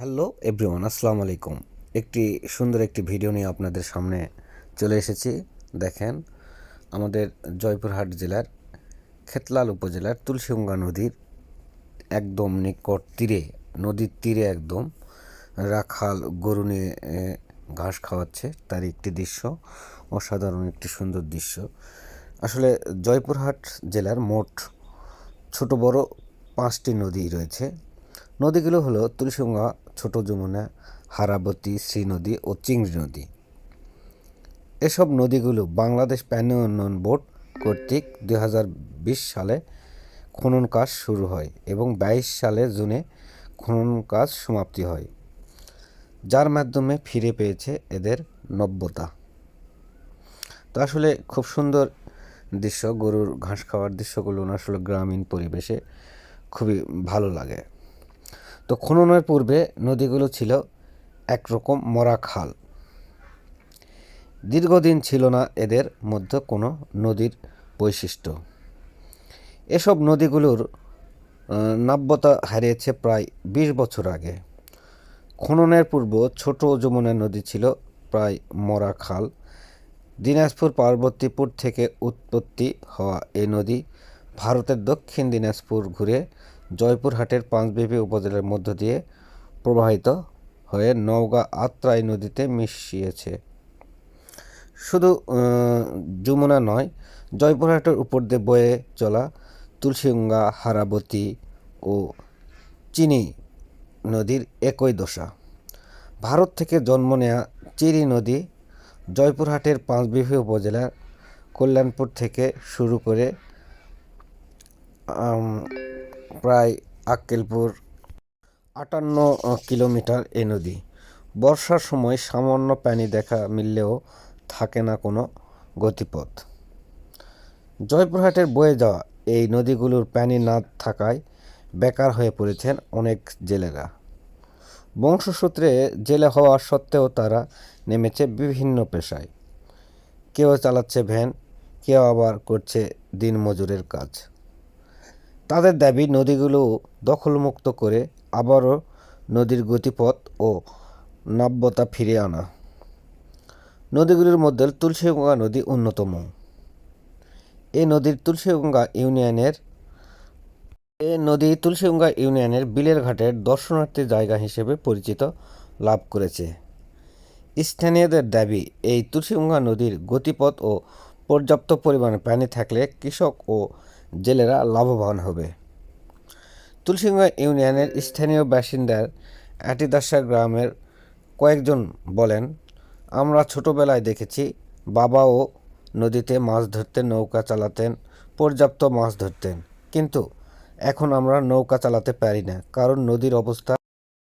Hello everyone, আসসালামু আলাইকুম। একটি সুন্দর একটি ভিডিও নিয়ে আপনাদের সামনে চলে এসেছি। দেখেন, আমাদের জয়পুরহাট জেলার খেতলাল উপজেলার তুলসীগঙ্গা নদীর একদম নিকট তীরে, নদীর তীরে একদম রাখাল গরু নিয়ে ঘাস খাওয়াচ্ছে। তার একটি দৃশ্য, অসাধারণ একটি সুন্দর দৃশ্য। আসলে জয়পুরহাট জেলার মোট ছোট বড় পাঁচটি নদী রয়েছে। নদীগুলো হলো তুলসীগঙ্গা ছোট যমুনা, হারাবতী, শ্রীনদী ও চিংড়ি নদী। এসব নদীগুলো বাংলাদেশ পানি উন্নয়ন বোর্ড কর্তৃক দু হাজার বিশ সালে খনন কাজ শুরু হয় এবং বাইশ সালে জুনে খনন কাজ সমাপ্তি হয়, যার মাধ্যমে ফিরে পেয়েছে এদের নব্যতা। তো আসলে খুব সুন্দর দৃশ্য, গরুর ঘাস খাওয়ার দৃশ্যগুলো আসলে গ্রামীণ পরিবেশে খুবই ভালো লাগে। তো খননের পূর্বে নদীগুলো ছিল একরকম মরা খাল। দীর্ঘদিন ছিল না এদের মধ্যে কোনো নদীর বৈশিষ্ট্য। এসব নদীগুলোর নাব্যতা হারিয়েছে প্রায় বিশ বছর আগে। খননের পূর্ব ছোট যমুনা নদী ছিল প্রায় মরা খাল। দিনাজপুর পার্বতীপুর থেকে উৎপত্তি হওয়া এই নদী ভারতের দক্ষিণ দিনাজপুর ঘুরে জয়পুরহাটের পাঁচবিবি উপজেলার মধ্য দিয়ে প্রবাহিত হয়ে নওগাঁ আত্রাই নদীতে মিশিয়েছে। শুধু যমুনা নয়, জয়পুরহাটের উপর দিয়ে বয়ে চলা তুলসীগঙ্গা, হারাবতী ও চিনি নদীর একই দশা। ভারত থেকে জন্ম নেয়া চিরি নদী জয়পুরহাটের পাঁচবিবি উপজেলার কল্যাণপুর থেকে শুরু করে প্রায় আক্কেলপুর আটান্ন কিলোমিটার এ নদী। বর্ষার সময় সামান্য পানি দেখা মিললেও থাকে না কোনো গতিপথ। জয়পুরহাটের বয়ে যাওয়া এই নদীগুলোর পানি না থাকায় বেকার হয়ে পড়েছেন অনেক জেলেরা। বংশসূত্রে জেলে হওয়া সত্ত্বেও তারা নেমেছে বিভিন্ন পেশায়। কেউ চালাচ্ছে ভ্যান, কেউ আবার করছে দিনমজুরের কাজ। তাদের দাবি, নদীগুলো দখলমুক্ত করে আবারও নদীর গতিপথ ও নাব্যতা ফিরিয়ে আনা। নদীগুলির মধ্যে তুলসীগঙ্গা নদী অন্যতম। এই নদীর তুলসীগঙ্গা ইউনিয়নের, এ নদী তুলসীগঙ্গা ইউনিয়নের বিলের ঘাটের দর্শনার্থী জায়গা হিসেবে পরিচিত লাভ করেছে। স্থানীয়দের দাবি, এই তুলসীগঙ্গা নদীর গতিপথ ও পর্যাপ্ত পরিমাণে পানি থাকলে কৃষক ও জেলেরা লাভবান হবে। তুলসীগঙ্গা ইউনিয়নের স্থানীয় বাসিন্দার আটিদাসা গ্রামের কয়েকজন বলেন, আমরা ছোটবেলায় দেখেছি বাবাও নদীতে মাছ ধরতেন, নৌকা চালাতেন, পর্যাপ্ত মাছ ধরতেন। কিন্তু এখন আমরা নৌকা চালাতে পারি না, কারণ নদীর অবস্থা